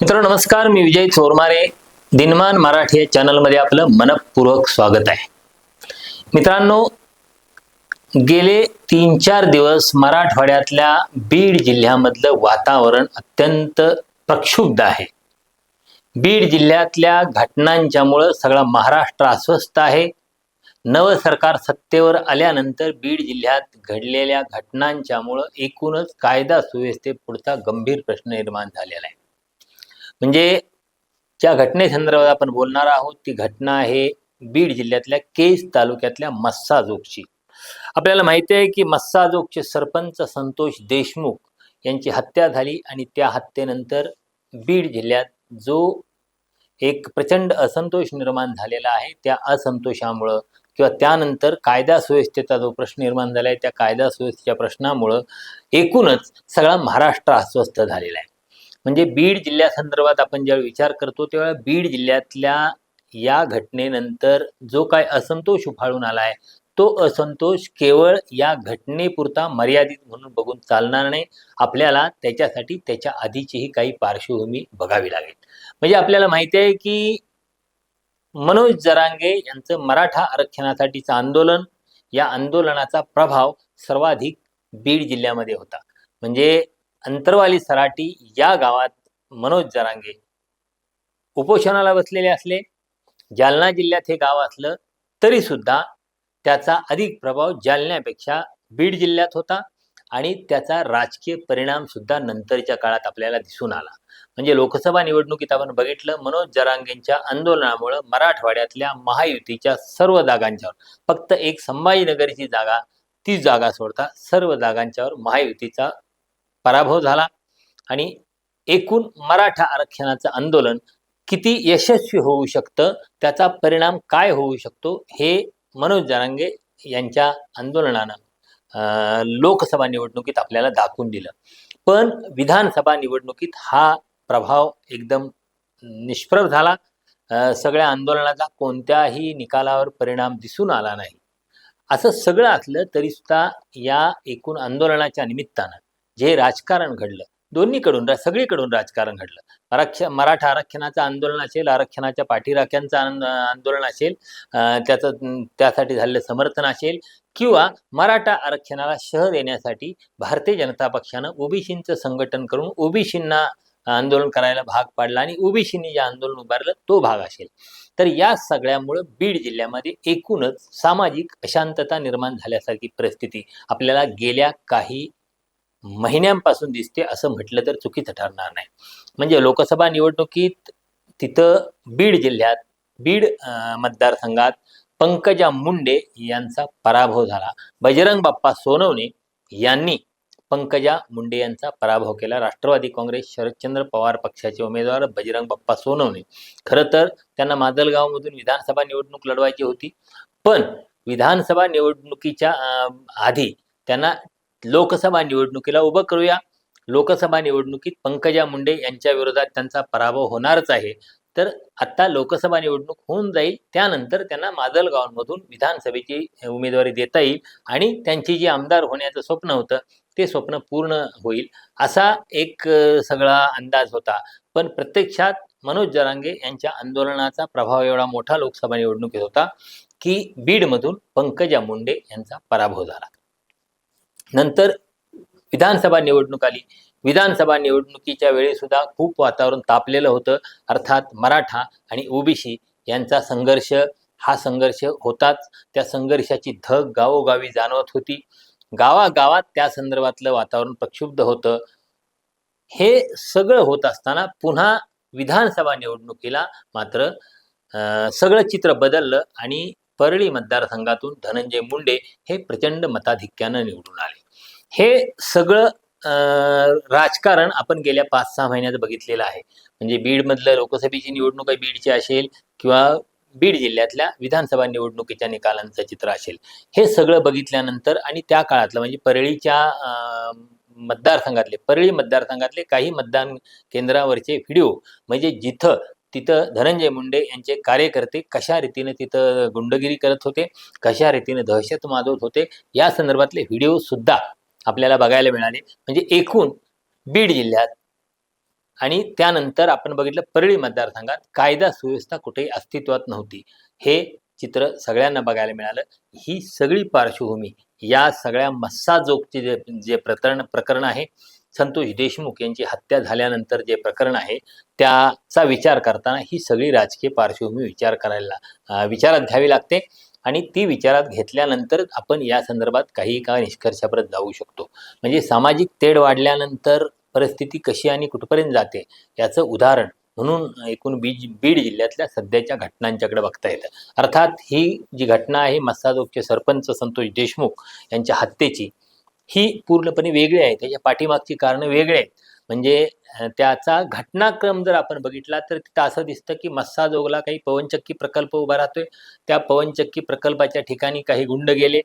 मित्रांनो नमस्कार मी विजय चोरमारे. दिनमान मराठी या चॅनलमध्ये आपलं मनपूर्वक स्वागत आहे. मित्रांनो गेले तीन चार दिवस मराठवाड्यातल्या बीड जिल्ह्यामधलं वातावरण अत्यंत प्रक्षुब्ध आहे. बीड जिल्ह्यातल्या घटनांच्यामुळं सगळा महाराष्ट्र अस्वस्थ आहे. नवं सरकार सत्तेवर आल्यानंतर बीड जिल्ह्यात घडलेल्या घटनांच्यामुळं एकूणच कायदा सुव्यवस्थेपुढचा गंभीर प्रश्न निर्माण झालेला आहे. म्हणजे ज्या घटनेसंदर्भात आपण बोलणार आहोत ती घटना आहे बीड जिल्ह्यातल्या केज तालुक्यातल्या मस्साजोगची आपल्याला माहिती आहे की मस्साजोगचे सरपंच संतोष देशमुख यांची हत्या झाली आणि त्या हत्येनंतर बीड जिल्ह्यात जो एक प्रचंड असंतोष निर्माण झालेला आहे त्या असंतोषामुळं किंवा त्यानंतर कायदा सुव्यवस्थेचा जो प्रश्न निर्माण झाला आहे त्या कायदा सुव्यवस्थेच्या प्रश्नामुळं एकूणच सगळा महाराष्ट्र अस्वस्थ झालेला आहे. म्हणजे बीड जिल्ह्यासंदर्भात आपण ज्यावेळी विचार करतो तेव्हा बीड जिल्ह्यातल्या या घटनेनंतर जो काय असंतोष उफाळून आला आहे तो असंतोष केवळ या घटनेपुरता मर्यादित म्हणून बघून चालणार नाही. आपल्याला त्याच्यासाठी त्याच्या आधीचीही काही पार्श्वभूमी बघावी लागेल. म्हणजे आपल्याला माहिती आहे की मनोज जरांगे यांचं मराठा आरक्षणासाठीचं आंदोलन या आंदोलनाचा प्रभाव सर्वाधिक बीड जिल्ह्यामध्ये होता. म्हणजे अंतरवाली सराटी या गावात मनोज जरांगे. उपोषणाला बसलेले असले जालना जिल्ह्यात हे गाव असलं तरी सुद्धा त्याचा अधिक प्रभाव जालन्यापेक्षा बीड जिल्ह्यात होता आणि त्याचा राजकीय परिणाम सुद्धा नंतरच्या काळात आपल्याला दिसून आला. म्हणजे लोकसभा निवडणुकीत आपण बघितलं मनोज जरांगेंच्या आंदोलनामुळं मराठवाड्यातल्या महायुतीच्या सर्व जागांच्यावर फक्त एक संभाजीनगरची जागा ती जागा सोडता सर्व जागांच्यावर महायुतीचा पराभव झाला. आणि एकूण मराठा आरक्षणाचं आंदोलन किती यशस्वी होऊ शकतं त्याचा परिणाम काय होऊ शकतो हे मनोज जरांगे यांच्या आंदोलनानं अं, लोकसभा निवडणुकीत आपल्याला दाखवून दिलं. पण विधानसभा निवडणुकीत हा प्रभाव एकदम निष्प्रभ झाला. सगळ्या आंदोलनाचा कोणत्याही निकालावर परिणाम दिसून आला नाही. असं सगळं असलं तरी सुद्धा या एकूण आंदोलनाच्या निमित्तानं जे राजकारण घडलं दोन्हीकडून रा- सगळीकडून राजकारण घडलं. आरक्षण मराठा आरक्षणाचं आंदोलन असेल आरक्षणाच्या पाठीराख्यांचं आंदोलन असेल त्याचं त्यासाठी झालेलं समर्थन असेल किंवा मराठा आरक्षणाला शह देण्यासाठी भारतीय जनता पक्षानं ओबीसींचं संघटन करून ओबीसींना आंदोलन करायला भाग पाडला आणि ओबीसींनी जे आंदोलन उभारलं तो भाग असेल. तर या सगळ्यामुळं बीड जिल्ह्यामध्ये एकूणच सामाजिक अशांतता निर्माण झाल्यासारखी परिस्थिती आपल्याला गेल्या काही महिन्यांपासून दिसते असं म्हटलं तर चुकीचं ठरणार नाही. म्हणजे लोकसभा निवडणुकीत तिथं बीड जिल्ह्यात बीड मतदारसंघात पंकजा मुंडे यांचा पराभव झाला. बजरंग बाप्पा सोनवणे यांनी पंकजा मुंडे यांचा पराभव केला. राष्ट्रवादी काँग्रेस शरदचंद्र पवार पक्षाचे उमेदवार बजरंग बाप्पा सोनवणे. खरं तर त्यांना माजलगावमधून विधानसभा निवडणूक लढवायची होती. पण विधानसभा निवडणुकीच्या आधी त्यांना लोकसभा निवडणुकीला उभं करूया. लोकसभा निवडणुकीत पंकजा मुंडे यांच्या विरोधात त्यांचा पराभव होणारच आहे. तर आत्ता लोकसभा निवडणूक होऊन जाईल. त्यानंतर त्यांना माजलगावांमधून विधानसभेची उमेदवारी देता येईल आणि त्यांची जी आमदार होण्याचं स्वप्न होतं ते स्वप्न पूर्ण होईल असा एक सगळा अंदाज होता. पण प्रत्यक्षात मनोज जरांगे यांच्या आंदोलनाचा प्रभाव एवढा मोठा लोकसभा निवडणुकीत होता की बीडमधून पंकजा मुंडे यांचा पराभव झाला. नंतर विधानसभा निवडणूक आली. विधानसभा निवडणुकीच्या वेळी सुद्धा खूप वातावरण तापलेलं होतं. अर्थात मराठा आणि ओबीसी यांचा संघर्ष हा संघर्ष होताच. त्या संघर्षाची धग गावोगावी जाणवत होती. गावागावात त्या संदर्भातलं वातावरण प्रक्षुब्ध होतं. हे सगळं होत असताना पुन्हा विधानसभा निवडणुकीला मात्र सगळं चित्र बदललं आणि परळी मतदारसंघातून धनंजय मुंडे हे प्रचंड मताधिक्यानं निवडून आले. हे सगळं राजकारण आपण गेल्या पाच सहा महिन्यात बघितलेलं आहे. म्हणजे बीडमधलं लोकसभेची निवडणूक आहे बीडची असेल किंवा बीड जिल्ह्यातल्या विधानसभा निवडणुकीच्या निकालांचं चित्र असेल. हे सगळं बघितल्यानंतर आणि त्या काळातलं म्हणजे परळीच्या मतदारसंघातले परळी मतदारसंघातले काही मतदान केंद्रावरचे व्हिडिओ म्हणजे जिथं तिथं धनंजय मुंडे यांचे कार्यकर्ते कशा रीतीने तिथं गुंडगिरी करत होते कशा रीतीने दहशत माजवत होते या संदर्भातले व्हिडिओ सुद्धा आपल्याला बघायला मिळाले. म्हणजे एकूण बीड जिल्ह्यात आणि त्यानंतर आपण बघितलं परळी मतदारसंघात कायदा सुव्यवस्था कुठेही अस्तित्वात नव्हती. हे चित्र सगळ्यांना बघायला मिळालं. ही सगळी पार्श्वभूमी या सगळ्या मस्साजोगचे जे जे प्रकरण प्रकरण आहे संतोष देशमुख यांची हत्या झाल्यानंतर जे प्रकरण आहे त्याचा विचार करताना ही सगळी राजकीय पार्श्वभूमी विचार करायला विचारात घ्यावी लागते. आणि ती विचारात घेतल्यानंतर आपण या संदर्भात काही का निष्कर्षापर्यंत जाऊ शकतो. म्हणजे सामाजिक तेढ वाढल्यानंतर परिस्थिती कशी आणि कुठपर्यंत जाते याचं उदाहरण म्हणून एकूण बीज बीड जिल्ह्यातल्या सध्याच्या घटनांच्याकडे बघता येतं. अर्थात ही जी घटना आहे मस्साजोगचे सरपंच संतोष देशमुख यांच्या हत्येची ही पूर्णपणे वेगळी आहे त्याच्या पाठीमागची कारणं वेगळी आहेत. म्हणजे त्याचा घटनाक्रम जर आपण बघितला तर तिथं असं दिसतं की मस्साजोगला काही पवनचक्की प्रकल्प उभा राहतोय. त्या पवनचक्की प्रकल्पाच्या ठिकाणी काही गुंड गेले.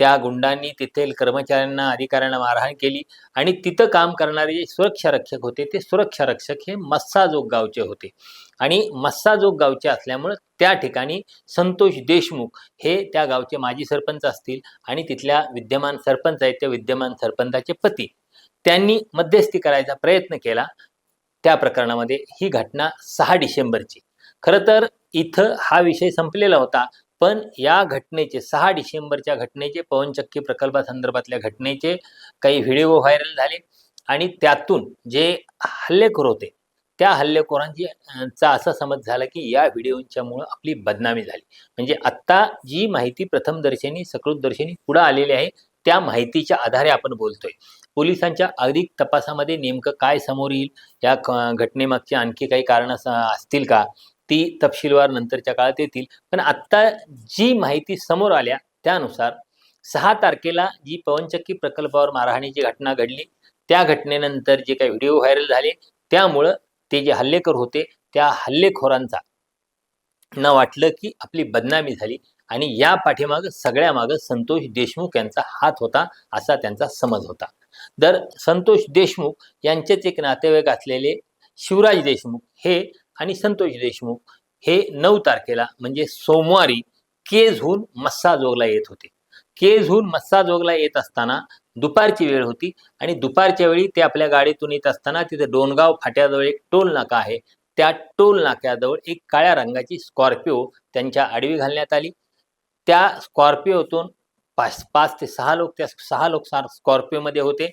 त्या गुंडांनी तेथील कर्मचाऱ्यांना अधिकाऱ्यांना मारहाण केली आणि तिथं काम करणारे जे सुरक्षा रक्षक होते ते सुरक्षा रक्षक हे मस्साजोग गावचे होते. आणि मस्साजोग गावचे असल्यामुळं त्या ठिकाणी संतोष देशमुख हे त्या गावचे माजी सरपंच असतील आणि तिथल्या विद्यमान सरपंच आहेत त्या विद्यमान सरपंचाचे पती. त्यांनी मध्यस्थी करायचा प्रयत्न केला. त्या प्रकरणामध्ये ही घटना सहा डिसेंबरची. खरं तर इथं हा विषय संपलेला होता. पण या घटनेचे सहा डिसेंबरच्या घटनेचे पवनचक्की प्रकल्पासंदर्भातल्या घटनेचे काही व्हिडिओ व्हायरल झाले आणि त्यातून जे हल्लेखोर होते त्या हल्लेखोरांची चा असा समज झाला की या व्हिडिओच्यामुळं आपली बदनामी झाली. म्हणजे आत्ता जी माहिती प्रथमदर्शनी सकृतदर्शनी पुढं आलेली आहे त्या माहितीच्या आधारे आपण बोलतोय. पोलिसांच्या अधिक तपासामध्ये नेमकं काय समोर येईल या घटनेमागची आणखी काही कारणं असतील का? ती तपशीलवार नंतरच्या काळात येतील. पण आत्ता जी माहिती समोर आल्या त्यानुसार सहा तारखेला जी पवनचक्की प्रकल्पावर मारहाणीची घटना घडली त्या घटनेनंतर जे काही व्हिडिओ व्हायरल झाले त्यामुळं ते जे हल्लेखोर होते त्या हल्लेखोरांचा न वाटलं की आपली बदनामी झाली आणि या पाठीमागं सगळ्या मागं संतोष देशमुख यांचा हात होता असा त्यांचा समज होता. तर संतोष देशमुख यांचेच एक नातेवाईक असलेले शिवराज देशमुख हे आणि संतोष देशमुख हे नऊ तारखेला म्हणजे सोमवारी केजहून मस्साजोगला येत होते. केजहून मस्साजोगला येत असताना दुपारची वेळ होती आणि दुपारच्या वेळी ते आपल्या गाडीतून येत असताना तिथे डोणगाव फाट्याजवळ एक टोल नाका आहे. त्या टोल नाक्याजवळ एक काळ्या रंगाची स्कॉर्पिओ त्यांच्या आडवी घालण्यात आली. त्या स्कॉर्पिओतून पाच पाच ते सहा लोक त्या सहा लोक स्कॉर्पिओमध्ये होते.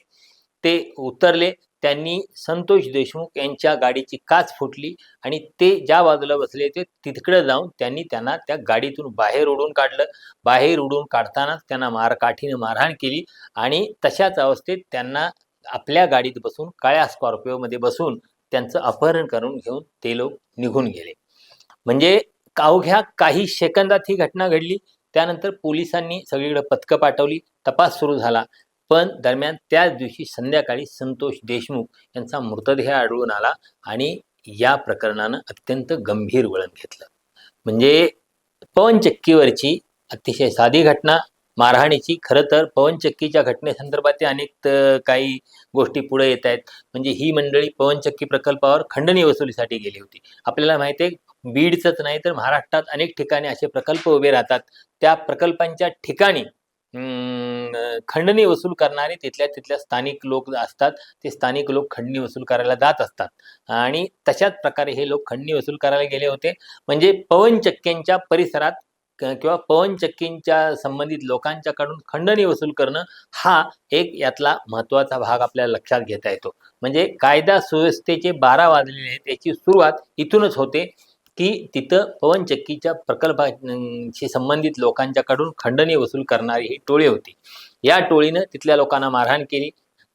ते उतरले त्यांनी संतोष देशमुख यांच्या गाडीची काच फुटली आणि ते ज्या बाजूला बसले होते तिकडे जाऊन त्यांनी त्यांना त्या गाडीतून बाहेर उडून काढलं. बाहेर उडून काढतानाच त्यांना मार काठीने मारहाण केली आणि तशाच अवस्थेत त्यांना आपल्या गाडीत बसून काळ्या स्कॉर्पिओमध्ये बसून त्यांचं अपहरण करून घेऊन ते लोक निघून गेले. म्हणजे अवघ्या काही सेकंदात ही घटना घडली. त्यानंतर पोलिसांनी सगळीकडे पथकं पाठवली. तपास सुरू झाला. पण दरम्यान त्याच दिवशी संध्याकाळी संतोष देशमुख यांचा मृतदेह आढळून आला आणि या प्रकरणानं अत्यंत गंभीर वळण घेतलं. म्हणजे पवनचक्कीवरची अतिशय साधी घटना मारहाणीची. खरं तर पवनचक्कीच्या घटनेसंदर्भात अनेक काही गोष्टी पुढे येत आहेत. म्हणजे ही मंडळी पवनचक्की प्रकल्पावर खंडणी वसुलीसाठी गेली होती. आपल्याला माहिती आहे बीडचंच नाही तर महाराष्ट्रात अनेक ठिकाणी असे प्रकल्प उभे राहतात. त्या प्रकल्पांच्या ठिकाणी खंडणी वसूल करणारे तिथल्या तिथल्या स्थानिक लोक असतात. ते स्थानिक लोक खंडणी वसूल करायला जात असतात. आणि तशाच प्रकारे हे लोक खंडणी वसूल करायला गेले होते. म्हणजे पवनचक्क्यांच्या परिसरात किंवा पवनचक्कींच्या संबंधित लोकांच्याकडून खंडणी वसूल करणं हा एक यातला महत्त्वाचा भाग आपल्याला लक्षात घेता येतो. म्हणजे कायदा सुव्यवस्थेचे बारा वाजलेले आहेत. याची सुरुवात इथूनच होते. की तिथं पवनचक्कीच्या प्रकल्पाशी संबंधित लोकांच्याकडून खंडणी वसूल करणारी ही टोळी होती. या टोळीनं तिथल्या लोकांना मारहाण केली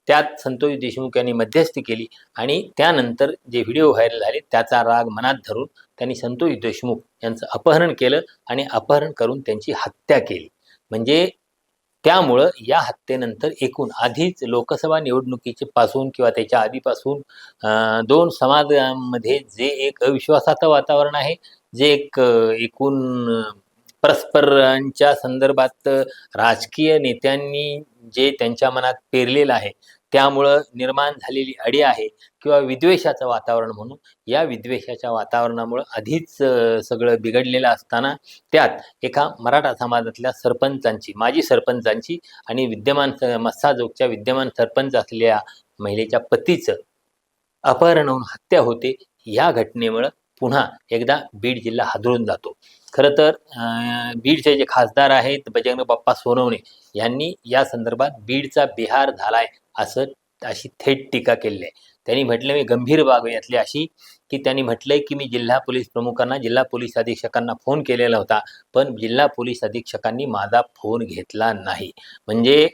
त्यात संतोष देशमुख यांनी मध्यस्थी केली आणि त्यानंतर जे व्हिडिओ व्हायरल झाले त्याचा राग मनात धरून त्यांनी संतोष देशमुख यांचं अपहरण केलं आणि अपहरण करून त्यांची हत्या केली. म्हणजे त्यामुळं या हत्येनंतर एकूण आधीच लोकसभा निवडणुकीचे पासून किंवा त्याच्या आधीपासून दोन समाजामध्ये जे एक अविश्वासाचं वातावरण आहे जे एक एकूण परस्परांच्या संदर्भात राजकीय नेत्यांनी जे त्यांच्या मनात पेरलेलं आहे त्यामुळं निर्माण झालेली अडी आहे किंवा विद्वेषाचं वातावरण म्हणून. या विद्वेषाच्या वातावरणामुळं आधीच सगळं बिघडलेलं असताना त्यात एका मराठा समाजातल्या सरपंचांची माजी सरपंचांची आणि विद्यमान मस्साजोगच्या विद्यमान सरपंच असलेल्या महिलेच्या पतीचं अपहरण होऊन हत्या होते. या घटनेमुळं पुन्हा एकदा बीड जिल्हा हादळून जातो. खरं तर बीडचे जे खासदार आहेत बजरंग बाप्पा सोनवणे यांनी या संदर्भात बीडचा बिहार झालाय असं अशी थेट टीका केली आहे. त्यांनी म्हटलं मी गंभीर बाब यातली अशी की त्यांनी म्हटलंय की मी जिल्हा पोलीस प्रमुखांना जिल्हा पोलीस अधीक्षकांना फोन केलेला होता पण जिल्हा पोलीस अधीक्षकांनी माझा फोन घेतला नाही. म्हणजे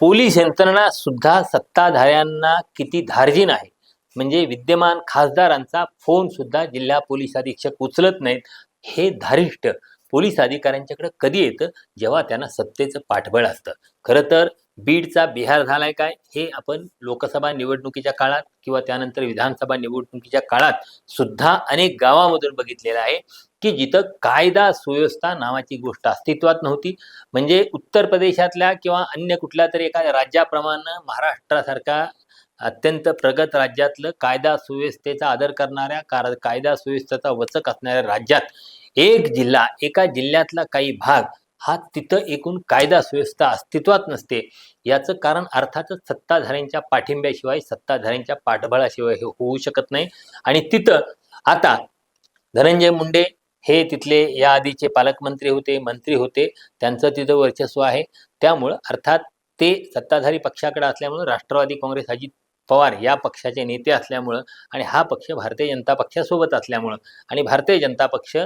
पोलीस यंत्रणा सुद्धा सत्ताधाऱ्यांना किती धार्जिन आहे. म्हणजे विद्यमान खासदारांचा फोन सुद्धा जिल्हा पोलीस अधीक्षक उचलत नाहीत. हे धारिष्ट पोलीस अधिकाऱ्यांच्याकडे कधी येतं? जेव्हा त्यांना सत्तेचं पाठबळ असतं. खरं तर बीडचा बिहार झालाय काय? हे आपण लोकसभा निवडणुकीच्या काळात किंवा त्यानंतर विधानसभा निवडणुकीच्या काळात सुद्धा अनेक गावामधून बघितलेलं आहे की जिथं कायदा सुव्यवस्था नावाची गोष्ट अस्तित्वात नव्हती. म्हणजे उत्तर प्रदेशातल्या किंवा अन्य कुठल्या तरी एका राज्याप्रमाणे महाराष्ट्रासारखा अत्यंत प्रगत राज्यातलं कायदा सुव्यवस्थेचा आदर करणाऱ्या कार कायदा सुव्यवस्थेचा वचक असणाऱ्या राज्यात एक जिल्हा एका जिल्ह्यातला काही भाग हा तिथं एकूण कायदा सुव्यवस्था अस्तित्वात नसते. याचं कारण अर्थातच सत्ताधाऱ्यांच्या पाठिंब्याशिवाय सत्ताधाऱ्यांच्या पाठबळाशिवाय हे होऊ शकत नाही. आणि तिथं आता धनंजय मुंडे हे तिथले या आधीचे पालकमंत्री होते मंत्री होते. त्यांचं तिथं वर्चस्व आहे. त्यामुळं अर्थात ते सत्ताधारी पक्षाकडे असल्यामुळं राष्ट्रवादी काँग्रेस अजित पवार या पक्षाचे नेते असल्यामुळं आणि हा पक्ष भारतीय जनता पक्षासोबत असल्यामुळं आणि भारतीय जनता पक्ष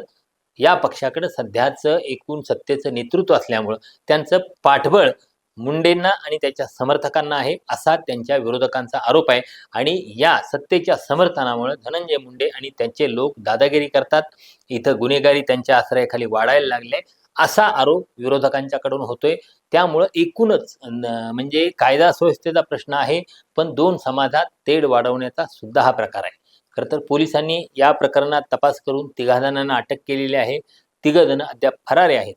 या पक्षाकडे सध्याचं एकूण सत्तेचं नेतृत्व असल्यामुळं त्यांचं पाठबळ मुंडेंना आणि त्याच्या समर्थकांना आहे असा त्यांच्या विरोधकांचा आरोप आहे. आणि या सत्तेच्या समर्थनामुळे धनंजय मुंडे आणि त्यांचे लोक दादागिरी करतात. इथं गुन्हेगारी त्यांच्या आश्रयाखाली वाढायला लागले. असा आरोप विरोधकांच्याकडून होतोय. त्यामुळं एकूणच न- म्हणजे कायदा सुव्यवस्थेचा प्रश्न आहे पण दोन समाजात तेढ वाढवण्याचा सुद्धा हा प्रकार आहे. खरं तर पोलिसांनी या प्रकरणात तपास करून तिघा जणांना अटक केलेली आहे. तिघ जण अद्याप फरारे आहेत.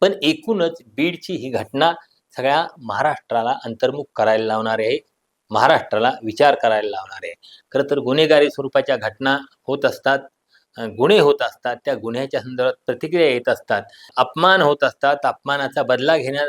पण एकूणच बीडची ही घटना सगळ्या महाराष्ट्राला अंतर्मुख करायला लावणारी आहे. महाराष्ट्राला विचार करायला लावणारे आहे. खरं तर गुन्हेगारी स्वरूपाच्या घटना होत असतात. गुन्हे होत असतात त्या गुन्ह्याच्या संदर्भात प्रतिक्रिया येत असतात अपमान होत असतात अपमानाचा बदला घेण्या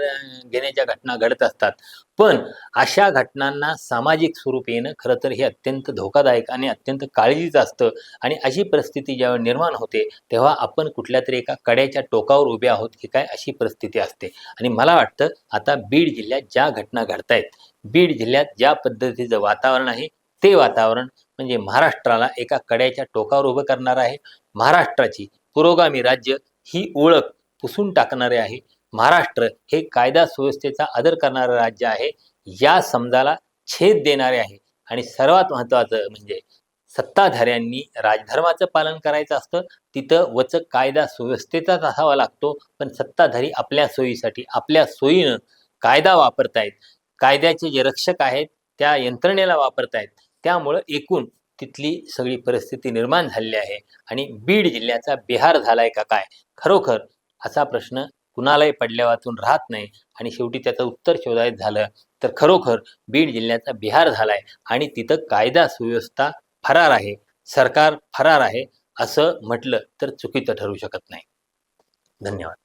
घेण्याच्या घटना घडत असतात. पण अशा घटनांना सामाजिक स्वरूप येणं खरं तर हे अत्यंत धोकादायक आणि अत्यंत काळजीचं असतं. आणि अशी परिस्थिती जेव्हा निर्माण होते तेव्हा आपण कुठल्या तरी एका कड्याच्या टोकावर उभे आहोत की काय अशी परिस्थिती असते. आणि मला वाटतं आता बीड जिल्ह्यात ज्या घटना घडतायत बीड जिल्ह्यात ज्या पद्धतीचं वातावरण आहे ते वातावरण म्हणजे महाराष्ट्राला एका कड्याच्या टोकावर उभं करणार आहे. महाराष्ट्राची पुरोगामी राज्य ही ओळख पुसून टाकणारे आहे. महाराष्ट्र हे कायदा सुव्यवस्थेचा आदर करणारं राज्य आहे. या समजाला छेद देणारे आहे. आणि सर्वात महत्त्वाचं म्हणजे सत्ताधाऱ्यांनी राजधर्माचं पालन करायचं असतं. तिथं वचक कायदा सुव्यवस्थेचाच असावा लागतो. पण सत्ताधारी आपल्या सोयीसाठी आपल्या सोयीनं कायदा वापरतायत. कायद्याचे जे रक्षक आहेत त्या यंत्रणेला वापरतायत. त्यामुळं एकूण तिथली सगळी परिस्थिती निर्माण झालेली आहे. आणि बीड जिल्ह्याचा बिहार झालाय का काय? खरोखर असा प्रश्न कुणालाही पडल्या वाचून राहत नाही. आणि शेवटी त्याचं उत्तर शोधायचं झालं तर खरोखर बीड जिल्ह्याचा बिहार झालाय. आणि तिथं कायदा सुव्यवस्था फरार आहे. सरकार फरार आहे असं म्हटलं तर चुकीचं ठरू शकत नाही. धन्यवाद.